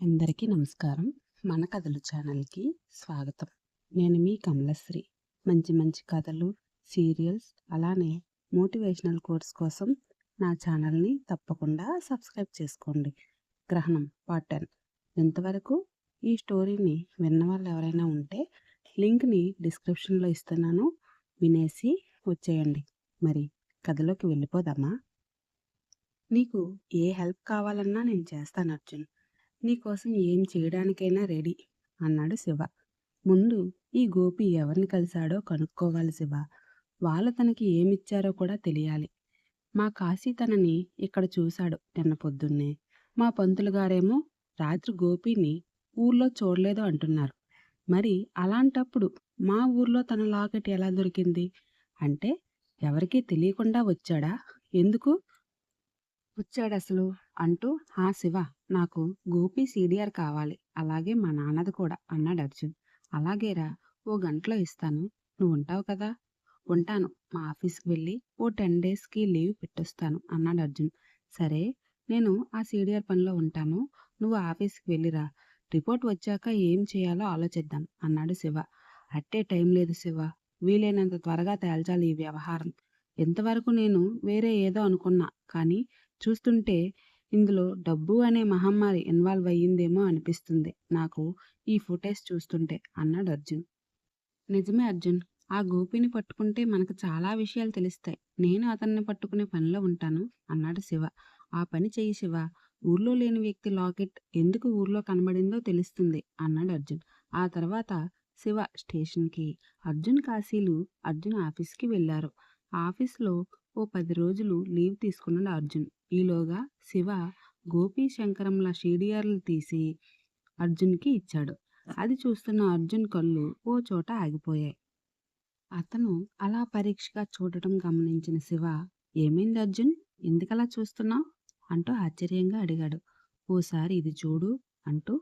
అందరికీ నమస్కారం. మన కథలు ఛానల్కి స్వాగతం. నేను మీ కమలశ్రీ. మంచి మంచి కథలు సీరియల్స్ అలానే మోటివేషనల్ కోర్స్ కోసం నా ఛానల్ని తప్పకుండా సబ్స్క్రైబ్ చేసుకోండి. గ్రహణం పార్ట్ టెన్. ఇంతవరకు ఈ స్టోరీని విన్న వాళ్ళు ఎవరైనా ఉంటే లింక్ని డిస్క్రిప్షన్లో ఇస్తున్నాను. వినేసి వచ్చేయండి. మరి కథలోకి వెళ్ళిపోదామా? నీకు ఏ హెల్ప్ కావాలన్నా నేను చేస్తాను అర్జున్. నీకోసం ఏం చేయడానికైనా రెడీ అన్నాడు శివ. ముందు ఈ గోపి ఎవరిని కలిశాడో కనుక్కోవాలి శివ. వాళ్ళు తనకి ఏమిచ్చారో కూడా తెలియాలి. మా కాశీ తనని ఇక్కడ చూశాడు నిన్న పొద్దున్నే. మా పంతులు గారేమో రాత్రి గోపిని ఊర్లో చూడలేదు అంటున్నారు. మరి అలాంటప్పుడు మా ఊర్లో తన లాకెట్ ఎలా దొరికింది? అంటే ఎవరికీ తెలియకుండా వచ్చాడా? ఎందుకు? వచ్చాడు అసలు అంటూ హా శివ నాకు గోపి సీడిఆర్ కావాలి. అలాగే మా నాన్నది కూడా అన్నాడు అర్జున్. అలాగేరా ఓ గంటలో ఇస్తాను. నువ్వు ఉంటావు కదా? ఉంటాను. మా ఆఫీస్కి వెళ్ళి ఓ టెన్ డేస్కి లీవ్ పెట్టొస్తాను అన్నాడు అర్జున్. సరే నేను ఆ సీడిఆర్ పనిలో ఉంటాను. నువ్వు ఆఫీస్కి వెళ్ళిరా. రిపోర్ట్ వచ్చాక ఏం చేయాలో ఆలోచిద్దాం అన్నాడు శివ. అట్టే టైం లేదు శివ. వీలైనంత త్వరగా తేల్చాలి ఈ వ్యవహారం. ఎంతవరకు నేను వేరే ఏదో అనుకున్నా కానీ చూస్తుంటే ఇందులో డబ్బు అనే మహమ్మారి ఇన్వాల్వ్ అయ్యిందేమో అనిపిస్తుంది. నాకు ఈ ఫుటేజ్ చూస్తుంటే అన్నాడు అర్జున్. నిజమే అర్జున్ ఆ గోపిని పట్టుకుంటే మనకు చాలా విషయాలు తెలుస్తాయి. నేను అతన్ని పట్టుకునే పనిలో ఉంటాను అన్నాడు శివ. ఆ పని చెయ్యి శివ. ఊర్లో లేని వ్యక్తి లాకెట్ ఎందుకు ఊర్లో కనబడిందో తెలుస్తుంది అన్నాడు అర్జున్. ఆ తర్వాత శివ స్టేషన్కి అర్జున్ కాశీలు అర్జున్ ఆఫీస్కి వెళ్ళారు. ఆఫీస్లో ఓ పది రోజులు లీవ్ తీసుకున్నాడు అర్జున్. ఈలోగా శివ గోపీ శంకరంల షీడియర్లు తీసి అర్జున్కి ఇచ్చాడు. అది చూస్తున్న అర్జున్ కళ్ళు ఓ చోట ఆగిపోయాయి. అతను అలా పరీక్షగా చూడటం గమనించిన శివ ఏమైంది అర్జున్? ఎందుకలా చూస్తున్నావు? అంటూ ఆశ్చర్యంగా అడిగాడు. ఓసారి ఇది చూడు అంటూ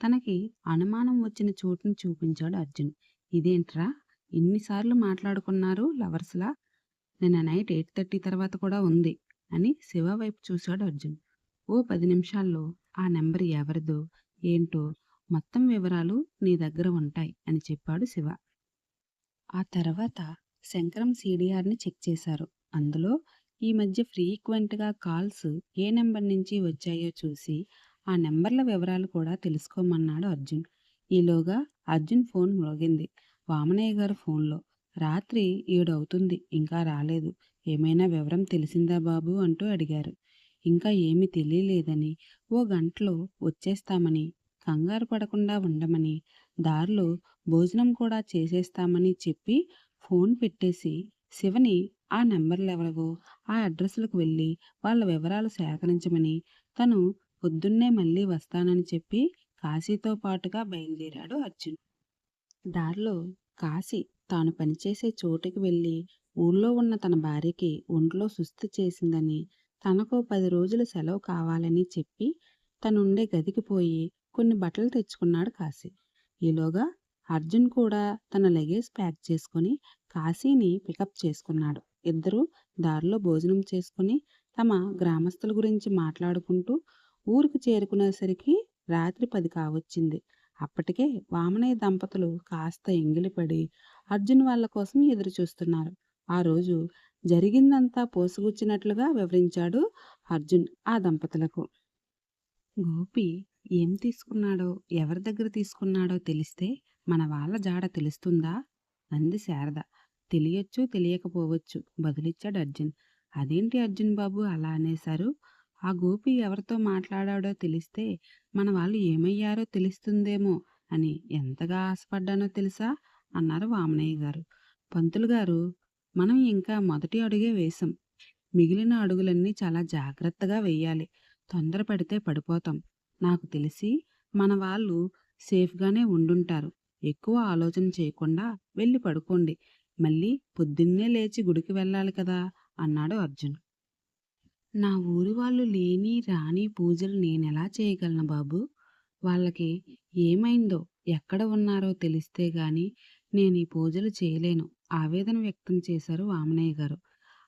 తనకి అనుమానం వచ్చిన చోటుని చూపించాడు అర్జున్. ఇదేంట్రా? ఇన్నిసార్లు మాట్లాడుకున్నారు లవర్స్లా? నిన్న నైట్ ఎయిట్ థర్టీ తర్వాత కూడా ఉంది. అని శివ వైపు చూశాడు అర్జున్. ఓ పది నిమిషాల్లో ఆ నెంబర్ ఎవరిదో ఏంటో మొత్తం వివరాలు నీ దగ్గర ఉంటాయి అని చెప్పాడు శివ. ఆ తర్వాత శంకరం సీడీఆర్ని చెక్ చేశారు. అందులో ఈ మధ్య ఫ్రీక్వెంట్గా కాల్స్ ఏ నెంబర్ నుంచి వచ్చాయో చూసి ఆ నెంబర్ల వివరాలు కూడా తెలుసుకోమన్నాడు అర్జున్. ఈలోగా అర్జున్ ఫోన్ మ్రోగింది వామనయ్య గారు ఫోన్లో రాత్రి ఏడవుతుంది ఇంకా రాలేదు. ఏమైనా వివరం తెలిసిందా బాబు? అంటూ అడిగారు. ఇంకా ఏమీ తెలియలేదని ఓ గంటలో వచ్చేస్తామని కంగారు పడకుండా ఉండమని దారిలో భోజనం కూడా చేసేస్తామని చెప్పి ఫోన్ పెట్టేసి శివని ఆ నెంబర్లు ఎవరివో ఆ అడ్రస్లకు వెళ్ళి వాళ్ళ వివరాలు సేకరించమని తను పొద్దున్నే మళ్ళీ వస్తానని చెప్పి కాశీతో పాటుగా బయలుదేరాడు అర్జున్. దారిలో కాశీ తాను పనిచేసే చోటుకి వెళ్ళి ఊళ్ళో ఉన్న తన భార్యకి ఒంట్లో సుస్థి చేసిందని తనకు పది రోజులు సెలవు కావాలని చెప్పి తనుండే గదికి పోయి కొన్ని బట్టలు తెచ్చుకున్నాడు కాశీ. ఈలోగా అర్జున్ కూడా తన లగేజ్ ప్యాక్ చేసుకుని కాశీని పికప్ చేసుకున్నాడు. ఇద్దరు దారిలో భోజనం చేసుకుని తమ గ్రామస్తుల గురించి మాట్లాడుకుంటూ ఊరికి చేరుకునేసరికి రాత్రి పది కావచ్చింది. అప్పటికే వామనయ్య దంపతులు కాస్త ఎంగిలిపడి అర్జున్ వాళ్ళ కోసం ఎదురు చూస్తున్నారు. ఆ రోజు జరిగిందంతా పోసుగుచ్చినట్లుగా వివరించాడు అర్జున్ ఆ దంపతులకు. గోపి ఏం తీసుకున్నాడో ఎవరి దగ్గర తీసుకున్నాడో తెలిస్తే మన వాళ్ళ జాడ తెలుస్తుందా? అంది శారద. తెలియచ్చు తెలియకపోవచ్చు బదులిచ్చాడు అర్జున్. అదేంటి అర్జున్ బాబు అలా అనేశారు? ఆ గోపి ఎవరితో మాట్లాడాడో తెలిస్తే మన వాళ్ళు ఏమయ్యారో తెలుస్తుందేమో అని ఎంతగా ఆశపడ్డానో తెలుసా? అన్నారు వామనయ్య గారు. పంతులు గారు మనం ఇంకా మొదటి అడుగే వేశాం. మిగిలిన అడుగులన్నీ చాలా జాగ్రత్తగా వెయ్యాలి తొందరపడితే పడిపోతాం. నాకు తెలిసి మన వాళ్ళు సేఫ్గానే ఉండుంటారు. ఎక్కువ ఆలోచన చేయకుండా వెళ్ళి పడుకోండి. మళ్ళీ పొద్దున్నే లేచి గుడికి వెళ్ళాలి కదా అన్నాడు అర్జున్. నా ఊరి వాళ్ళు లేని రాని పూజలు నేనెలా చేయగలను బాబు? వాళ్ళకి ఏమైందో ఎక్కడ ఉన్నారో తెలిస్తే గాని నేను ఈ పూజలు చేయలేను. ఆవేదన వ్యక్తం చేశారు వామనయ్య గారు.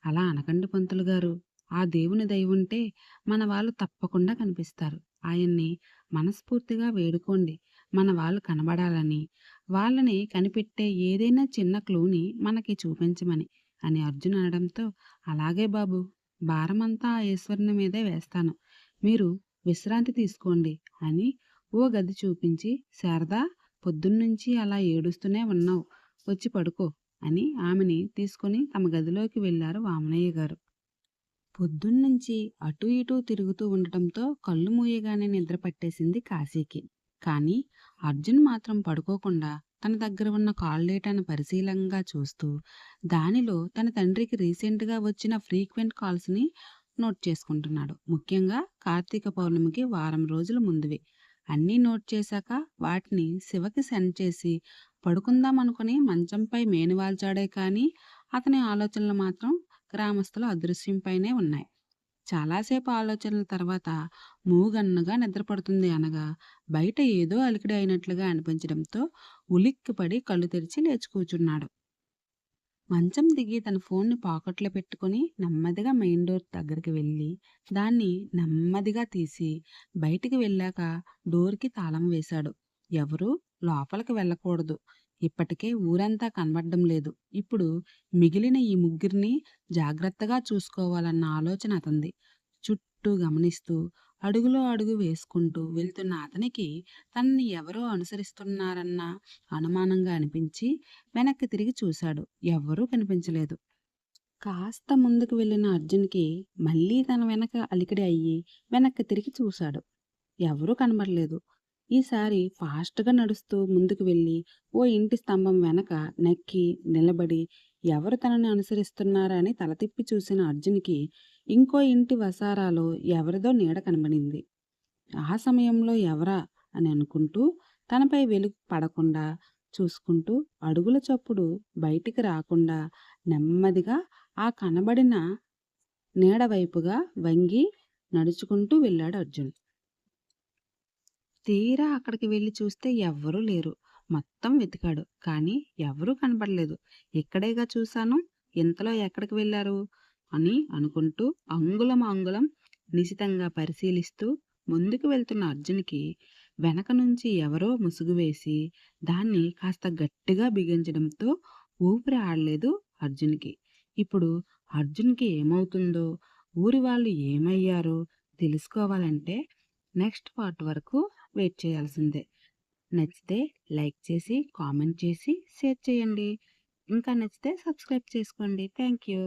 అలా అనకండి పంతులు గారు. ఆ దేవుని దయ ఉంటే మన వాళ్ళు తప్పకుండా కనిపిస్తారు. ఆయన్ని మనస్ఫూర్తిగా వేడుకోండి. మన వాళ్ళు కనబడాలని వాళ్ళని కనిపెట్టే ఏదైనా చిన్న క్లూని మనకి చూపించమని అని అర్జున్ అనడంతో అలాగే బాబు భారమంతా ఆ ఈశ్వరుని మీదే వేస్తాను. మీరు విశ్రాంతి తీసుకోండి అని ఓ గది చూపించి శారదా పొద్దున్నుంచి అలా ఏడుస్తూనే ఉన్నావు. వచ్చి పడుకో అని ఆమెని తీసుకొని తమ గదిలోకి వెళ్ళారు వామనయ్య గారు. పొద్దున్నుంచి అటూ ఇటూ తిరుగుతూ ఉండటంతో కళ్ళు మూయగానే నిద్ర పట్టేసింది కాశీకి. కానీ అర్జున్ మాత్రం పడుకోకుండా తన దగ్గర ఉన్న కాల్ డేటాను పరిశీలంగా చూస్తూ దానిలో తన తండ్రికి రీసెంట్గా వచ్చిన ఫ్రీక్వెంట్ కాల్స్ని నోట్ చేసుకుంటున్నాడు. ముఖ్యంగా కార్తీక పౌర్ణమికి వారం రోజుల ముందువి. అన్నీ నోట్ చేశాక వాటిని శివకి సెండ్ చేసి పడుకుందాం అనుకుని మంచంపై మేనువాల్చాడే కానీ అతని ఆలోచనలు మాత్రం గ్రామస్తుల అదృశ్యంపైనే ఉన్నాయి. చాలాసేపు ఆలోచనల తర్వాత మూగన్నగా నిద్రపడుతుంది అనగా బయట ఏదో అలికిడి అయినట్లుగా అనిపించడంతో ఉలిక్కిపడి కళ్ళు తెరిచి లేచి కూర్చున్నాడు. మంచం దిగి తన ఫోన్ని పాకెట్లో పెట్టుకుని నెమ్మదిగా మెయిన్ డోర్ దగ్గరికి వెళ్ళి దాన్ని నెమ్మదిగా తీసి బయటికి వెళ్ళాక డోర్కి తాళం వేశాడు. ఎవరు లోపలికి వెళ్ళకూడదు. ఇప్పటికే ఊరంతా కనబడడం లేదు. ఇప్పుడు మిగిలిన ఈ ముగ్గురిని జాగ్రత్తగా చూసుకోవాలన్న ఆలోచన అతంది. చుట్టూ గమనిస్తూ అడుగులో అడుగు వేసుకుంటూ వెళ్తున్న అతనికి తనని ఎవరో అనుసరిస్తున్నారన్న అనుమానంగా అనిపించి వెనక్కి తిరిగి చూశాడు. ఎవ్వరూ కనిపించలేదు. కాస్త ముందుకు వెళ్ళిన అర్జున్కి మళ్ళీ తన వెనక అలికిడి అయ్యి వెనక్కి తిరిగి చూశాడు. ఎవరూ కనబడలేదు. ఈసారి ఫాస్ట్గా నడుస్తూ ముందుకు వెళ్ళి ఓ ఇంటి స్తంభం వెనక నెక్కి నిలబడి ఎవరు తనని అనుసరిస్తున్నారని తల తిప్పి చూసిన అర్జున్కి ఇంకో ఇంటి వసారాలో ఎవరిదో నీడ కనబడింది. ఆ సమయంలో ఎవరా అని అనుకుంటూ తనపై వెలుగు పడకుండా చూసుకుంటూ అడుగుల చప్పుడు బయటికి రాకుండా నెమ్మదిగా ఆ కనబడిన నీడవైపుగా వంగి నడుచుకుంటూ వెళ్ళాడు అర్జున్. తీరా అక్కడికి వెళ్ళి చూస్తే ఎవ్వరూ లేరు. మొత్తం వెతికాడు. కానీ ఎవరూ కనపడలేదు. ఇక్కడేగా చూశాను? ఇంతలో ఎక్కడికి వెళ్ళారు? అని అనుకుంటూ అంగుళం అంగుళం నిశితంగా పరిశీలిస్తూ ముందుకు వెళ్తున్న అర్జున్కి వెనక నుంచి ఎవరో ముసుగు వేసి దాన్ని కాస్త గట్టిగా బిగించడంతో ఊపిరి ఆడలేదు అర్జున్కి. ఇప్పుడు అర్జున్కి ఏమవుతుందో ఊరి వాళ్ళు ఏమయ్యారో తెలుసుకోవాలంటే నెక్స్ట్ పార్ట్ వరకు వెయిట్ చేయాల్సిందే. నచ్చితే లైక్ చేసి కామెంట్ చేసి షేర్ చేయండి. ఇంకా నచ్చితే సబ్స్క్రైబ్ చేసుకోండి. Thank you